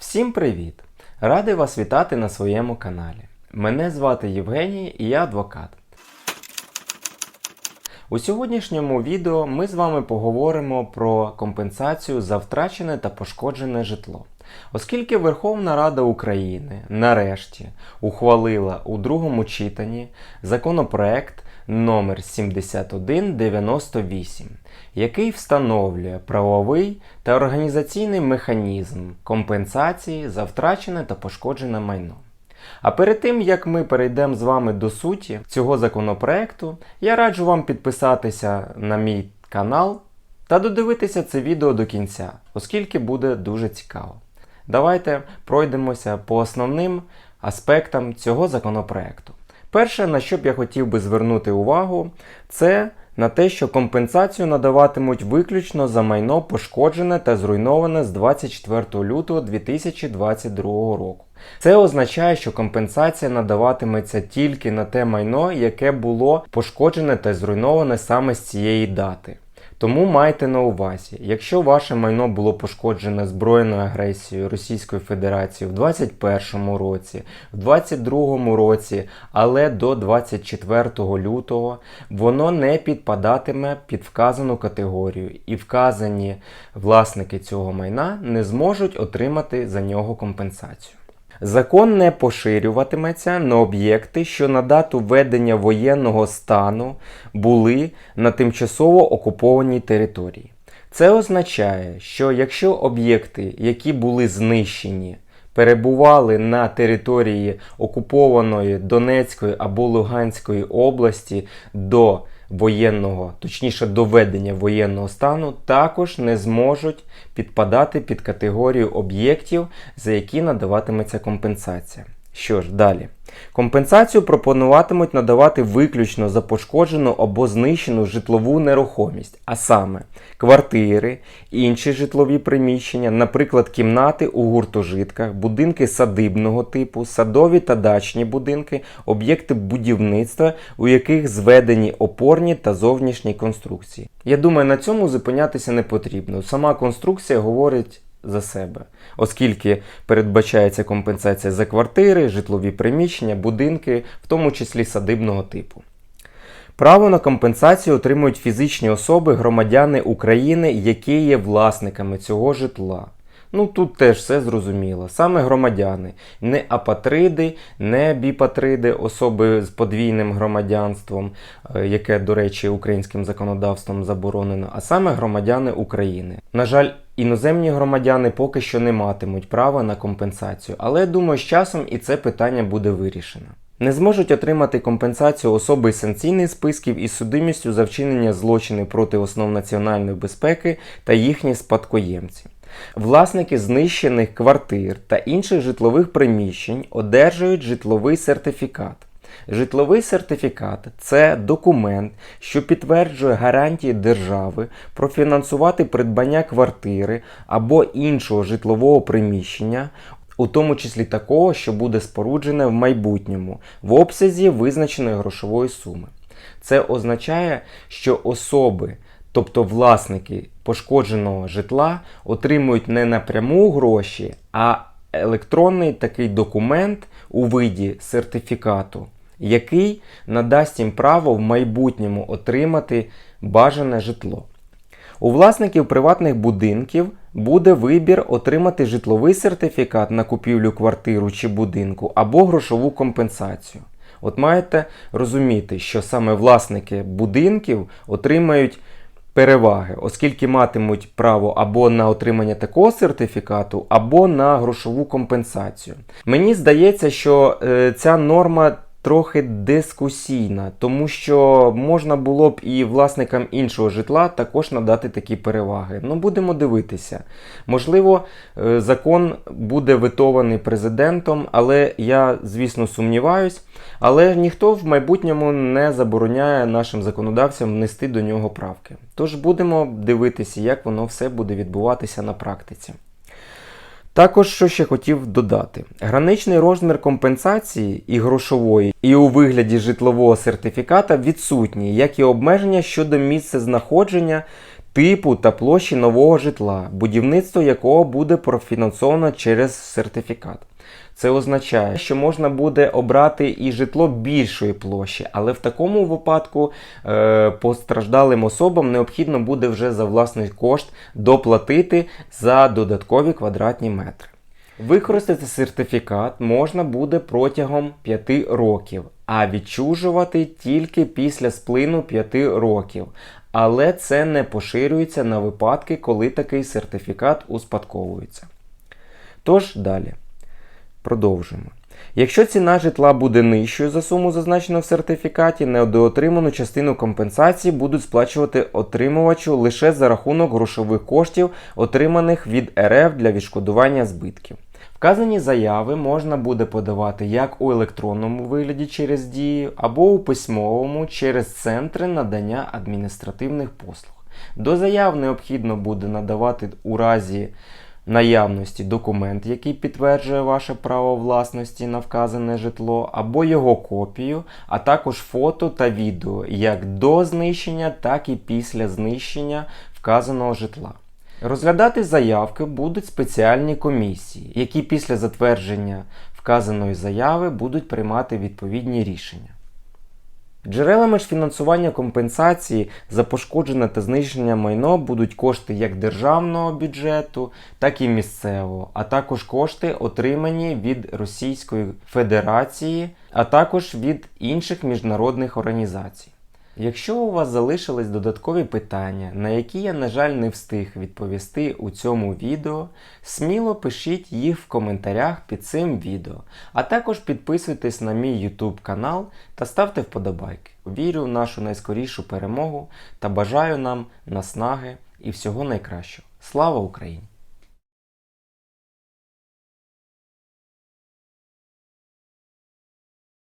Всім привіт! Радий вас вітати на своєму каналі. Мене звати Євгеній і я адвокат. У сьогоднішньому відео ми з вами поговоримо про компенсацію за втрачене та пошкоджене житло. Оскільки Верховна Рада України нарешті ухвалила у другому читанні законопроект номер 7198, який встановлює правовий та організаційний механізм компенсації за втрачене та пошкоджене майно. А перед тим як ми перейдемо з вами до суті цього законопроекту, я раджу вам підписатися на мій канал та додивитися це відео до кінця, оскільки буде дуже цікаво. Давайте пройдемося по основним аспектам цього законопроекту. Перше, на що б я хотів би звернути увагу, це на те, що компенсацію надаватимуть виключно за майно пошкоджене та зруйноване з 24 лютого 2022 року. Це означає, що компенсація надаватиметься тільки на те майно, яке було пошкоджене та зруйноване саме з цієї дати. Тому майте на увазі, якщо ваше майно було пошкоджене збройною агресією Російської Федерації в 2021 році, в 2022 році, але до 24 лютого, воно не підпадатиме під вказану категорію, і вказані власники цього майна не зможуть отримати за нього компенсацію. Закон не поширюватиметься на об'єкти, що на дату введення воєнного стану були на тимчасово окупованій території. Це означає, що якщо об'єкти, які були знищені, перебували на території окупованої Донецької або Луганської області до воєнного, точніше доведення воєнного стану, також не зможуть підпадати під категорію об'єктів, за які надаватиметься компенсація. Що ж, далі. Компенсацію пропонуватимуть надавати виключно за пошкоджену або знищену житлову нерухомість, а саме квартири, інші житлові приміщення, наприклад, кімнати у гуртожитках, будинки садибного типу, садові та дачні будинки, об'єкти будівництва, у яких зведені опорні та зовнішні конструкції. Я думаю, на цьому зупинятися не потрібно. Сама конструкція говорить за себе, оскільки передбачається компенсація за квартири, житлові приміщення, будинки, в тому числі садибного типу. Право на компенсацію отримують фізичні особи, громадяни України, які є власниками цього житла. Ну тут теж все зрозуміло. Саме громадяни, не апатриди, не біпатриди, особи з подвійним громадянством, е, яке, до речі, українським законодавством заборонено, а саме громадяни України. На жаль, іноземні громадяни поки що не матимуть права на компенсацію, але думаю, з часом і це питання буде вирішено. Не зможуть отримати компенсацію особи із санкційних списків із судимістю за вчинення злочинів проти основ національної безпеки та їхні спадкоємці. Власники знищених квартир та інших житлових приміщень одержують житловий сертифікат. Житловий сертифікат це документ, що підтверджує гарантії держави профінансувати придбання квартири або іншого житлового приміщення, у тому числі такого, що буде споруджене в майбутньому в обсязі визначеної грошової суми. Це означає, що особи, тобто власники пошкодженого житла, отримують не напряму гроші, а електронний такий документ у виді сертифікату, який надасть їм право в майбутньому отримати бажане житло. У власників приватних будинків буде вибір отримати житловий сертифікат на купівлю квартиру чи будинку або грошову компенсацію. От маєте розуміти, що саме власники будинків отримають переваги, оскільки матимуть право або на отримання такого сертифікату, або на грошову компенсацію. Мені здається, що е, ця норма трохи дискусійна, тому що можна було б і власникам іншого житла також надати такі переваги. Ну, будемо дивитися. Можливо, е, закон буде витований президентом, але я, звісно, сумніваюсь. Але ніхто в майбутньому не забороняє нашим законодавцям внести до нього правки. Тож будемо дивитися, як воно все буде відбуватися на практиці. Також що ще хотів додати: граничний розмір компенсації і грошової, і у вигляді житлового сертифіката відсутні, як і обмеження щодо місця знаходження типу та площі нового житла, будівництво якого буде профінансовано через сертифікат. Це означає, що можна буде обрати і житло більшої площі, але в такому випадку е, постраждалим особам необхідно буде вже за власний кошт доплатити за додаткові квадратні метри. Використати сертифікат можна буде протягом 5 років, а відчужувати тільки після сплину 5 років. Але це не поширюється на випадки, коли такий сертифікат успадковується. Тож далі. Продовжуємо. Якщо ціна житла буде нижчою за суму, зазначену в сертифікаті, недоотриману частину компенсації будуть сплачувати отримувачу лише за рахунок грошових коштів, отриманих від РФ для відшкодування збитків. Вказані заяви можна буде подавати як у електронному вигляді через дію, або у письмовому через центри надання адміністративних послуг. До заяв необхідно буде надавати у разі наявності документ, який підтверджує ваше право власності на вказане житло, або його копію, а також фото та відео як до знищення, так і після знищення вказаного житла. Розглядати заявки будуть спеціальні комісії, які після затвердження вказаної заяви будуть приймати відповідні рішення. Джерелами ж фінансування компенсації за пошкоджене та знищення майно будуть кошти як державного бюджету, так і місцевого, а також кошти, отримані від Російської Федерації, а також від інших міжнародних організацій. Якщо у вас залишились додаткові питання, на які я, на жаль, не встиг відповісти у цьому відео, сміло пишіть їх в коментарях під цим відео, а також підписуйтесь на мій YouTube канал та ставте вподобайки. Вірю в нашу найскорішу перемогу та бажаю нам наснаги і всього найкращого. Слава Україні!